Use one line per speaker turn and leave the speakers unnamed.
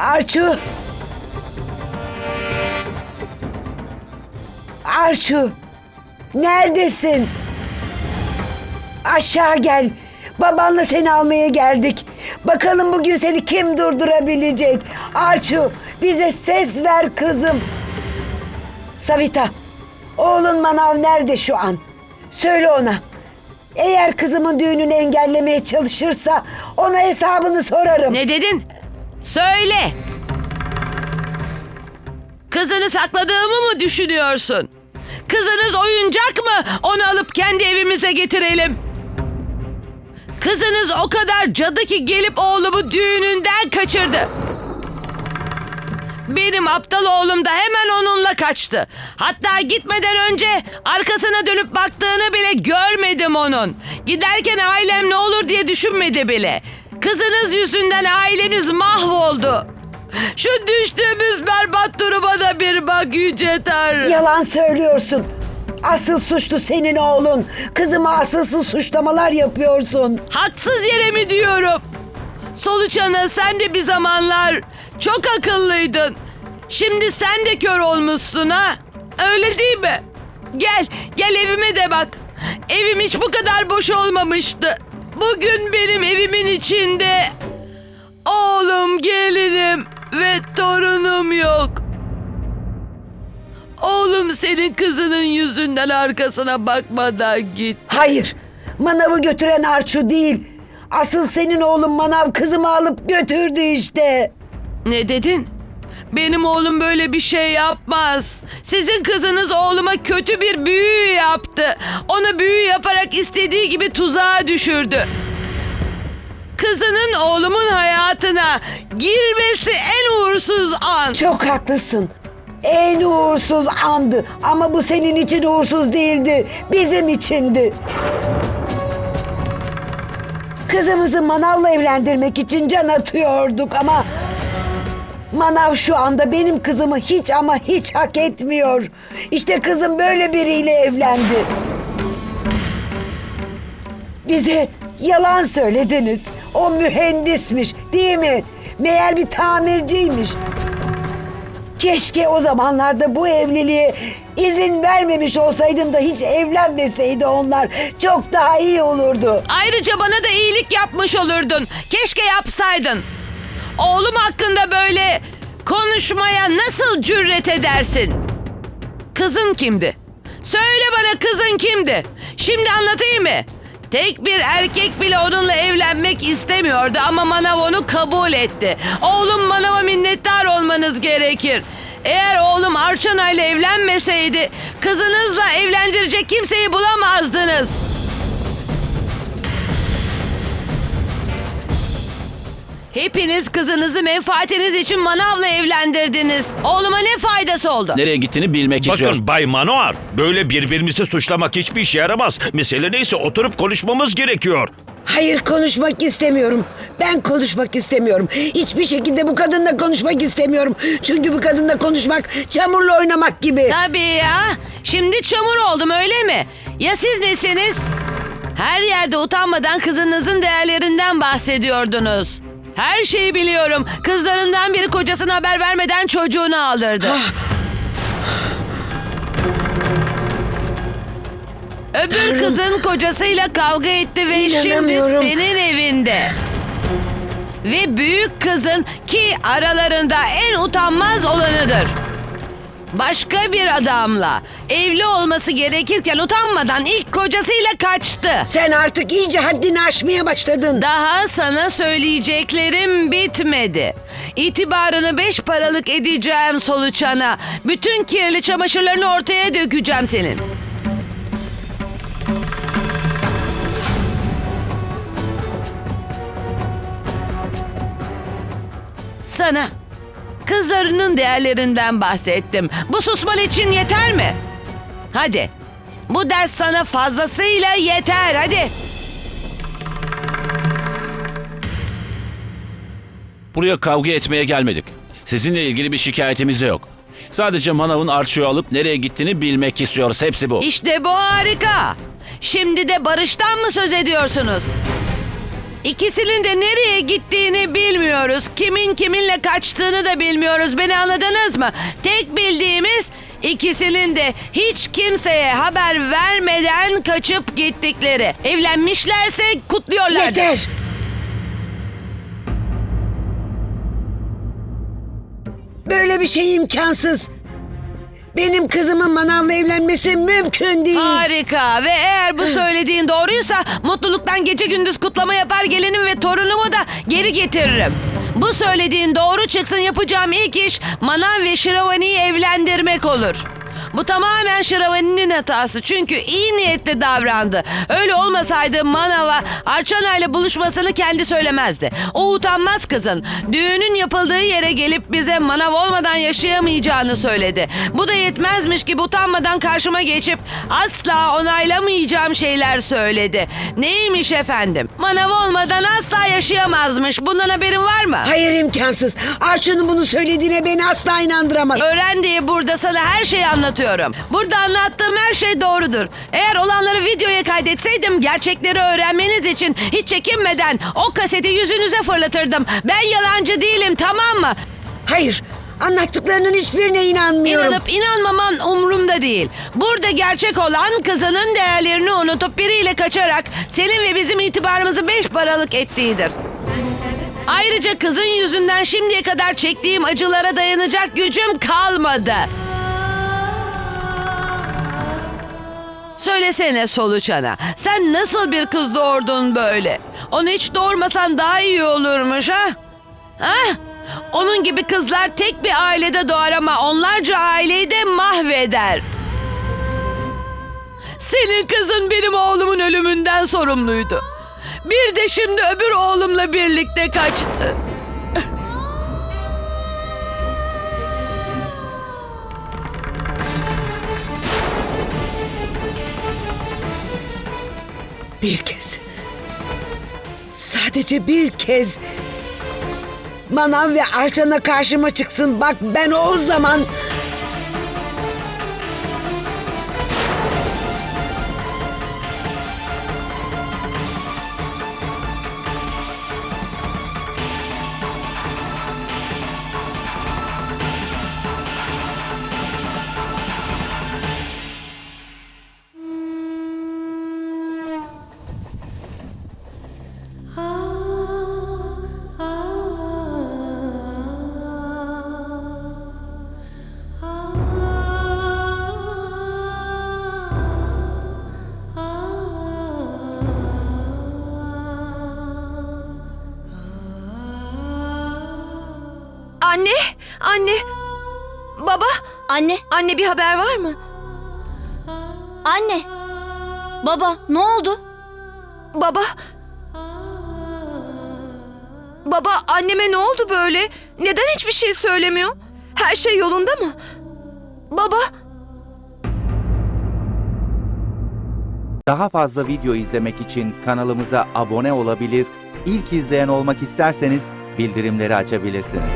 Arçu. Arçu. Neredesin? Aşağı gel. Babanla seni almaya geldik. Bakalım bugün seni kim durdurabilecek? Arçu bize ses ver kızım. Savita, oğlun manav nerede şu an? Söyle ona. Eğer kızımın düğününü engellemeye çalışırsa ona hesabını sorarım.
Ne dedin? Söyle. Kızını sakladığımı mı düşünüyorsun? Kızınız oyuncak mı? Onu alıp kendi evimize getirelim. Kızınız o kadar cadı ki gelip oğlumu düğününden kaçırdı. Benim aptal oğlum da hemen onunla kaçtı. Hatta gitmeden önce arkasına dönüp baktığını bile görmedim onun. Giderken ailem ne olur diye düşünmedi bile. Kızınız yüzünden ailemiz mahvoldu. Şu düştüğümüz berbat duruma da bir bak Yüce Tanrı.
Yalan söylüyorsun. Asıl suçlu senin oğlun. Kızıma asılsız suçlamalar yapıyorsun.
Haksız yere mi diyorum? Solucan'a sen de bir zamanlar çok akıllıydın. Şimdi sen de kör olmuşsun ha? Öyle değil mi? Gel, gel evime de bak. Evim hiç bu kadar boş olmamıştı. Bugün benim evimin içinde oğlum, gelinim ve torunum yok. Oğlum senin kızının yüzünden arkasına bakmadan git.
Hayır. Manavı götüren Arçu değil. Asıl senin oğlun manav kızımı alıp götürdü işte.
Ne dedin? Benim oğlum böyle bir şey yapmaz. Sizin kızınız oğluma kötü bir büyü yaptı. Onu büyü yaparak istediği gibi tuzağa düşürdü. Kızının oğlumun hayatına girmesi en uğursuz an.
Çok haklısın. En uğursuz andı. Ama bu senin için uğursuz değildi. Bizim içindi. Kızımızı manavla evlendirmek için can atıyorduk ama... Manav şu anda benim kızımı hiç ama hiç hak etmiyor. İşte kızım böyle biriyle evlendi. Bize yalan söylediniz. O mühendismiş değil mi? Meğer bir tamirciymiş. Keşke o zamanlarda bu evliliğe izin vermemiş olsaydım da hiç evlenmeseydi onlar. Çok daha iyi olurdu.
Ayrıca bana da iyilik yapmış olurdun. Keşke yapsaydın. Oğlum hakkında böyle konuşmaya nasıl cüret edersin? Kızın kimdi? Söyle bana kızın kimdi? Şimdi anlatayım mı? Tek bir erkek bile onunla evlenmek istemiyordu ama Manav onu kabul etti. Oğlum Manav'a minnettar olmanız gerekir. Eğer oğlum Arçana ile evlenmeseydi kızınızla evlendirecek kimseyi bulamazdınız. Hepiniz kızınızı menfaatiniz için manavla evlendirdiniz. Oğluma ne faydası oldu?
Nereye gittiğini bilmek istiyoruz.
Bakın Bay Manoar, böyle birbirimizi suçlamak hiçbir işe yaramaz. Mesele neyse oturup konuşmamız gerekiyor.
Hayır konuşmak istemiyorum. Ben konuşmak istemiyorum. Hiçbir şekilde bu kadınla konuşmak istemiyorum. Çünkü bu kadınla konuşmak çamurla oynamak gibi.
Tabii ya. Şimdi çamur oldum öyle mi? Ya siz nesiniz? Her yerde utanmadan kızınızın değerlerinden bahsediyordunuz. Her şeyi biliyorum. Kızlarından biri kocasına haber vermeden çocuğunu aldırdı. Öbür
Tanrım.
kızın kocasıyla kavga etti ve şimdi
İnanamıyorum.
senin evinde. Ve büyük kızın ki aralarında en utanmaz olanıdır. Başka bir adamla evli olması gerekirken utanmadan ilk kocasıyla kaçtı.
Sen artık iyice haddini aşmaya başladın.
Daha sana söyleyeceklerim bitmedi. İtibarını beş paralık edeceğim soluçana. Bütün kirli çamaşırlarını ortaya dökeceğim senin. Sana kızlarının değerlerinden bahsettim. Bu susman için yeter mi? Hadi. Bu ders sana fazlasıyla yeter. Hadi.
Buraya kavga etmeye gelmedik. Sizinle ilgili bir şikayetimiz de yok. Sadece manavın arşivi alıp nereye gittiğini bilmek istiyoruz. Hepsi bu.
İşte bu harika. Şimdi de barıştan mı söz ediyorsunuz? İkisinin de nereye gittiğini bilmiyoruz. Kimin kiminle kaçtığını da bilmiyoruz. Beni anladınız mı? Tek bildiğimiz ikisinin de hiç kimseye haber vermeden kaçıp gittikleri. Evlenmişlerse kutluyorlardı.
Yeter. Böyle bir şey imkansız. Benim kızımın manavla evlenmesi mümkün değil.
Harika ve eğer bu söylediğin doğruysa mutluluktan gece gündüz kutlama yapar gelinim ve torunumu da geri getiririm. Bu söylediğin doğru çıksın yapacağım ilk iş Manav ve Şiravani'yi evlendirmek olur. Bu tamamen Şiravani'nin hatası çünkü iyi niyetli davrandı. Öyle olmasaydı Manav'a Arçana ile buluşmasını kendi söylemezdi. O utanmaz kızın düğünün yapıldığı yere gelip bize Manav olmadan yaşayamayacağını söyledi. Bu da yetmezmiş gibi utanmadan karşıma geçip asla onaylamayacağım şeyler söyledi. Neymiş efendim? Manav olmadan asla yaşayamazmış. Bundan haberin var mı?
Hayır imkansız. Arçu'nun bunu söylediğine beni asla inandıramaz.
Öğren diye burada sana her şeyi anlatıyorum. Burada anlattığım her şey doğrudur. Eğer olanları videoya kaydetseydim gerçekleri öğrenmeniz için hiç çekinmeden o kaseti yüzünüze fırlatırdım. Ben yalancı değilim tamam mı?
Hayır. Anlattıklarının hiçbirine inanmıyorum.
İnanıp inanmaman umurumda değil. Burada gerçek olan kızının değerlerini unutup biriyle kaçarak senin ve bizim itibarımızı beş paralık ettiğidir. Ayrıca kızın yüzünden şimdiye kadar çektiğim acılara dayanacak gücüm kalmadı. Söylesene soluçana. Sen nasıl bir kız doğurdun böyle? Onu hiç doğurmasan daha iyi olurmuş ha? Ha? Onun gibi kızlar tek bir ailede doğar ama onlarca aileyi de mahveder. Senin kızın benim oğlumun ölümünden sorumluydu. Bir de şimdi öbür oğlumla birlikte kaçtı.
Bir kez. Sadece bir kez. Manav ve Arçan'a karşıma çıksın. Bak ben o zaman...
Anne, anne. Baba,
Anne,
anne bir haber var mı?
anne. Baba, ne oldu?
Baba. Baba, anneme ne oldu böyle? Neden hiçbir şey söylemiyor? Her şey yolunda mı? Baba,
Daha fazla video izlemek için kanalımıza abone olabilir, ilk izleyen olmak isterseniz bildirimleri açabilirsiniz.